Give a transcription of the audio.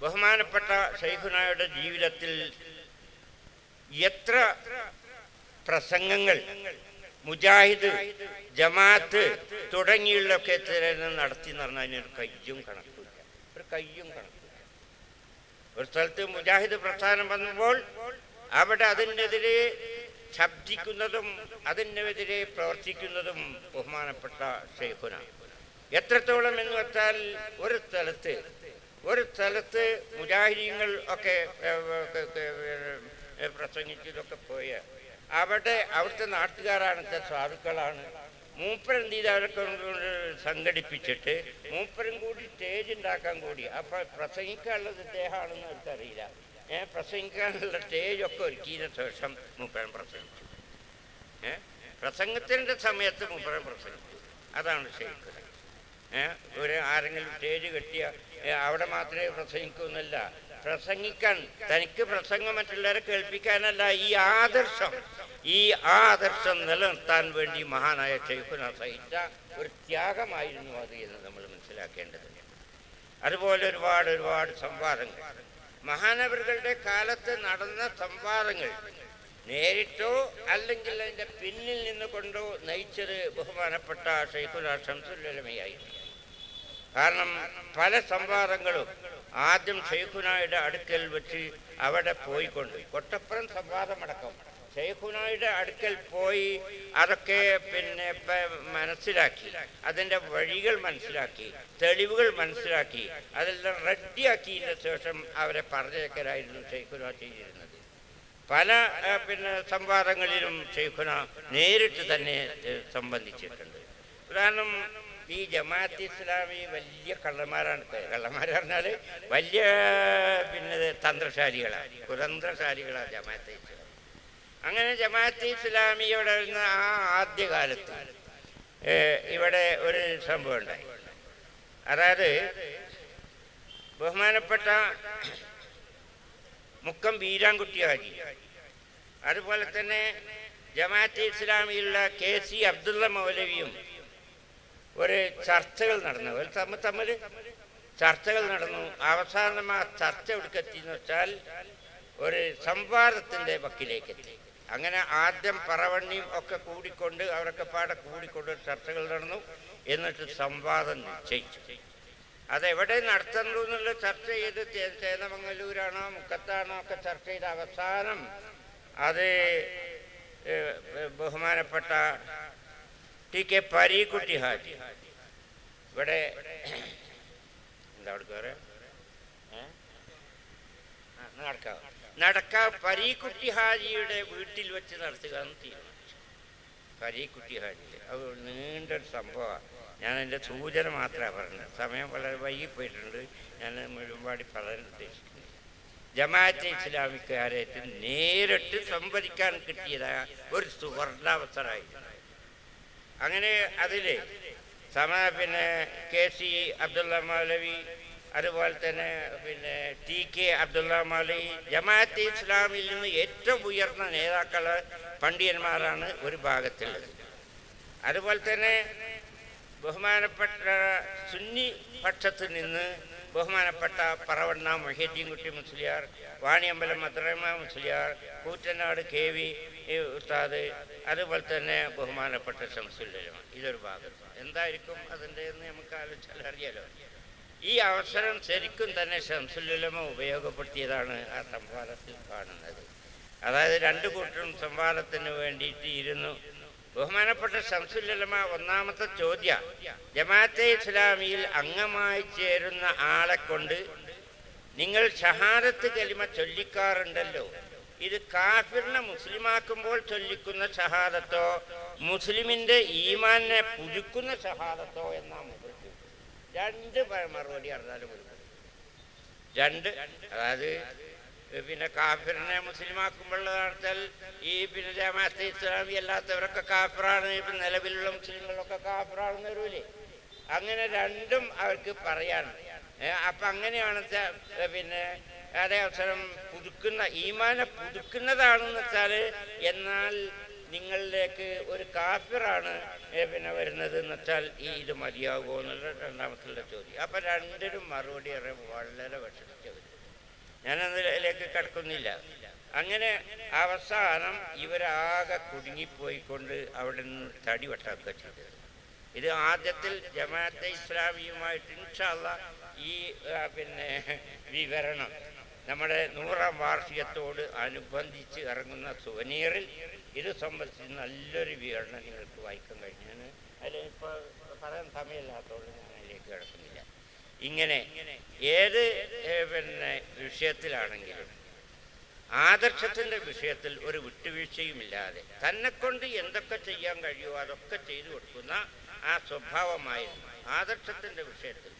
ബഹുമാനപ്പെട്ട ഷെയ്ഖുനായുടെ ജീവിതത്തിൽ എത്ര പ്രസംഗങ്ങൾ മുജാഹിദ് ജമാഅത്ത് തുടങ്ങിയുള്ളൊക്കെ നടത്തി എന്ന് പറഞ്ഞാൽ അതിനൊരു കയ്യും കണക്കില്ല ഒരു കയ്യും കണക്കില്ല ഒരു സ്ഥലത്ത് മുജാഹിദ് പ്രസ്ഥാനം വന്നപ്പോൾ അവിടെ അതിനെതിരെ ശബ്ദിക്കുന്നതും അതിനെതിരെ പ്രവർത്തിക്കുന്നതും ബഹുമാനപ്പെട്ട ഷെയ്ഖുന എത്രത്തോളം എന്ന് വെച്ചാൽ ഒരു സ്ഥലത്ത് ഒരു സ്ഥലത്ത് മുജാഹിദീങ്ങൾ ഒക്കെ പ്രസംഗിച്ചതൊക്കെ പോയ. അവിടെ അവിടുത്തെ നാട്ടുകാരാണ് സാധുക്കളാണ് മൂപ്പരം അവരൊക്കെ സംഘടിപ്പിച്ചിട്ട് മൂപ്പരും കൂടി സ്റ്റേജ് ഉണ്ടാക്കാൻ കൂടി. അപ്പൊ പ്രസംഗിക്കാനുള്ളത് ഇദ്ദേഹമാണെന്ന് അവർക്കറിയില്ല. ഏ പ്രസംഗിക്കാനുള്ള സ്റ്റേജൊക്കെ ഒരുക്കിയതിന് ശേഷം മൂപ്പരം പ്രസംഗിച്ചു. ഏ പ്രസംഗത്തിന്റെ സമയത്ത് മൂപ്പരം പ്രസംഗിച്ചു. അതാണ് ഏ ഒരു ആരെങ്കിലും സ്റ്റേജ് കെട്ടിയ അവിടെ മാത്രമേ പ്രസംഗിക്കൂ എന്നല്ല പ്രസംഗിക്കാൻ തനിക്ക് പ്രസംഗം മറ്റുള്ളവരെ കേൾപ്പിക്കാനല്ല ഈ ആദർശം ഈ ആദർശം നിലനിർത്താൻ വേണ്ടി മഹാനായ ഷെയ്ഖുന സഹിച്ച ഒരു ത്യാഗമായിരുന്നു അത് എന്ന് നമ്മൾ മനസ്സിലാക്കേണ്ടതുണ്ട് അതുപോലെ ഒരുപാട് ഒരുപാട് സംവാദങ്ങൾ. മഹാനവറുകളുടെ കാലത്ത് നടന്ന സംവാദങ്ങൾ നേരിട്ടോ അല്ലെങ്കിൽ അതിന്റെ പിന്നിൽ നിന്നുകൊണ്ടോ നയിച്ചത് ബഹുമാനപ്പെട്ട ഷെയ്ഖുന ഷംസുല്ലമയായിരുന്നു കാരണം പല സംവാദങ്ങളും ആദ്യം ഷെയ്ഖുനായുടെ അടുക്കൽ വെച്ച് അവിടെ പോയിക്കൊണ്ട് കൊട്ടപ്പുറം സംവാദമടക്കം. ഷെയ്ഖുനായുടെ അടുക്കൽ പോയി അതൊക്കെ പിന്നെ മനസ്സിലാക്കി. അതിന്റെ വഴികൾ മനസ്സിലാക്കി. തെളിവുകൾ മനസ്സിലാക്കി. അതെല്ലാം റെഡിയാക്കിയതിന് ശേഷം അവരെ പറഞ്ഞേക്കലായിരുന്നു ഷെയ്ഖുന ചെയ്തിരുന്നത്. പല പിന്നെ സംവാദങ്ങളിലും ഷെയ്ഖുന നേരിട്ട് തന്നെ സംബന്ധിച്ചിട്ടുണ്ട്. ഉദാഹരണം ഈ ജമാഅത്ത് ഇസ്ലാമി വലിയ കള്ളന്മാരാണ്. കള്ളന്മാർ വലിയ പിന്നെ തന്ത്രശാലികളാണ് കുതന്ത്രശാലികളാണ് ജമാഅത്ത് ഇസ്ലാമി അങ്ങനെ ജമാഅത്ത് ഇസ്ലാമിയോടെ ആ ആദ്യകാലത്ത് ഇവിടെ ഒരു സംഭവം ഉണ്ടായി. അതായത് ബഹുമാനപ്പെട്ട മുക്കം വീരാൻകുട്ടി ഹാജി അതുപോലെ തന്നെ ജമാഅത്ത് ഇസ്ലാമിയുള്ള കെ സി അബ്ദുള്ള മൗലവിയും ഒരു ചർച്ചകൾ നടന്നു. ഒരു തമ്മിൽ തമ്മിൽ ചർച്ചകൾ നടന്നു. അവസാനം ആ ചർച്ച എവിടേക്കെത്തി എന്ന് വെച്ചാൽ ഒരു സംവാദത്തിന്റെ വക്കിലേക്ക് എത്തി അങ്ങനെ ആദ്യം പറവണ്ണിയും ഒക്കെ കൂടിക്കൊണ്ട് അവരൊക്കെ പാടെ കൂടിക്കൊണ്ട് ചർച്ചകൾ നടന്നു. എന്നിട്ട് സംവാദം നിശ്ചയിച്ചു. അതെവിടെ നടത്തുന്നു എന്നുള്ള ചർച്ച ചെയ്ത് ചേന്നമംഗലൂരാണോ മുക്കത്താണോ ഒക്കെ ചർച്ച ചെയ്ത് അവസാനം അത് ബഹുമാനപ്പെട്ട ടി കെ പരീക്കുട്ടി ഹാജി. ഇവിടെ എന്താ അവിടെ നടക്കാം നടക്കാവ്. പരീക്കുട്ടി ഹാജിയുടെ വീട്ടിൽ വെച്ച് നടത്തുക എന്ന് തീരുമാനിച്ചു. പരീക്കുട്ടി ഹാജി അത് നീണ്ടൊരു സംഭവമാണ്. ഞാൻ എന്റെ സൂചന മാത്രമാണ് പറഞ്ഞത്. സമയം വളരെ വൈകിപ്പോയിട്ടുണ്ട് ഞാൻ മുഴുവൻപാടി പറയാൻ ഉദ്ദേശിക്കുന്നത് ജമാഅത്തെ ഇസ്ലാമിക്കാരായിട്ട് നേരിട്ട് സംവദിക്കാൻ കിട്ടിയതായ ഒരു സുവർണാവസരമായിരുന്നു അങ്ങനെ അതിൽ സമ പിന്നെ കെ സി അബ്ദുള്ള മൗലവി അതുപോലെ തന്നെ പിന്നെ ടി കെ അബ്ദുള്ള മൗലവി ജമാഅത്ത് ഇസ്ലാമിൽ നിന്ന് ഏറ്റവും ഉയർന്ന നേതാക്കൾ പണ്ഡിയന്മാരാണ് ഒരു ഭാഗത്തുള്ളത്. അതുപോലെ തന്നെ ബഹുമാനപ്പെട്ട സുന്നി പക്ഷത്ത് നിന്ന് ബഹുമാനപ്പെട്ട പറവണ്ണ മൊഹീദ്ദീൻകുട്ടി മുസ്ലിയാർ വാണിയമ്പലം മദ്രമ മുസ്ലിയാർ കൂറ്റനാട് കെ വി ഉസ്താദ് അതുപോലെ തന്നെ ബഹുമാനപ്പെട്ട ശംസുല്ലമ ഇതൊരു ഭാഗം. എന്തായിരിക്കും അതിന്റെ എന്ന് നമുക്ക് ആലോചിച്ചാൽ അറിയാലോ. ഈ അവസരം ശരിക്കും തന്നെ ശംസുല്ലുലമ ഉപയോഗപ്പെടുത്തിയതാണ് ആ സംവാദത്തിൽ കാണുന്നത്. അതായത് രണ്ട് കൂട്ടരും സംവാദത്തിന് വേണ്ടിയിട്ട് ഇരുന്നു. ബഹുമാനപ്പെട്ട ശംസുല്ലമ ഒന്നാമത്തെ ചോദ്യ. ജമാഅത്തെ ഇസ്ലാമിയിൽ അംഗമായി ചേരുന്ന ആളെ കൊണ്ട് നിങ്ങൾ ഷഹാദത്ത് കലിമ ചൊല്ലിക്കാറുണ്ടല്ലോ. ഇത് കാഫിറിനെ മുസ്ലിമാക്കുമ്പോൾ ചൊല്ലിക്കുന്ന ഷഹാദത്തോ മുസ്ലിമിന്റെ ഈമാനെ പുതുക്കുന്ന ഷഹാദത്തോ എന്നാ മുദ്രയ്ക്ക് രണ്ട് മറുപടി അറിഞ്ഞാലും രണ്ട് അതായത് പിന്നെ കാഫിറിനെ മുസ്ലിമാക്കുമ്പോഴുള്ള നടത്തൽ ഈ പിന്നെ ജമാഅത്തെ ഇസ്ലാമി അല്ലാത്തവരൊക്കെ കാഫിറാണ് ഇപ്പം നിലവിലുള്ള മുസ്ലിങ്ങളൊക്കെ കാഫിറാണെന്ന് വരൂലേ? അങ്ങനെ രണ്ടും അവർക്ക് പറയാൻ അപ്പം അങ്ങനെയാണ് പിന്നെ അതേ അവസരം പുതുക്കുന്ന ഈമാനെ പുതുക്കുന്നതാണെന്ന് വെച്ചാൽ എന്നാൽ നിങ്ങളിലേക്ക് ഒരു കാഫിറാണ് പിന്നെ വരുന്നത് എന്ന് വെച്ചാൽ ഈ ഇത് മതിയാകുമോ എന്നുള്ള രണ്ടാമത്തുള്ള ചോദ്യം. അപ്പം രണ്ടിനും മറുപടി വളരെ വിഷമിച്ചവർ ഞാനതിലേക്ക് കിടക്കുന്നില്ല. അങ്ങനെ അവസാനം ഇവരാകെ കുടുങ്ങിപ്പോയിക്കൊണ്ട് അവിടെ നിന്ന് തടി വെട്ടാക്കുക ചെയ്തത് ഇത് ആദ്യത്തിൽ ജമാഅത്തെ ഇസ്ലാമിയുമായിട്ട് ഇൻഷാല്ല ഈ പിന്നെ വിവരണം നമ്മുടെ നൂറാം വാർഷികത്തോട് അനുബന്ധിച്ച് ഇറങ്ങുന്ന സുവനീറിൽ ഇത് സംബന്ധിച്ച് നല്ലൊരു വിവരണം നിങ്ങൾക്ക് വായിക്കാൻ കഴിഞ്ഞാണ് അതിൽ ഇപ്പോൾ പറയാൻ സമയമില്ലാത്തതുകൊണ്ട് ഞാൻ അതിലേക്ക് കിടക്കുന്നില്ല. ഇങ്ങനെ ഏത് പിന്നെ വിഷയത്തിലാണെങ്കിലും ആദർശത്തിന്റെ വിഷയത്തിൽ ഒരു വിട്ടുവീഴ്ചയുമില്ലാതെ തന്നെ കൊണ്ട് എന്തൊക്കെ ചെയ്യാൻ കഴിയുമോ അതൊക്കെ ചെയ്തു കൊടുക്കുന്ന ആ സ്വഭാവമായിരുന്നു ആദർശത്തിന്റെ വിഷയത്തിൽ.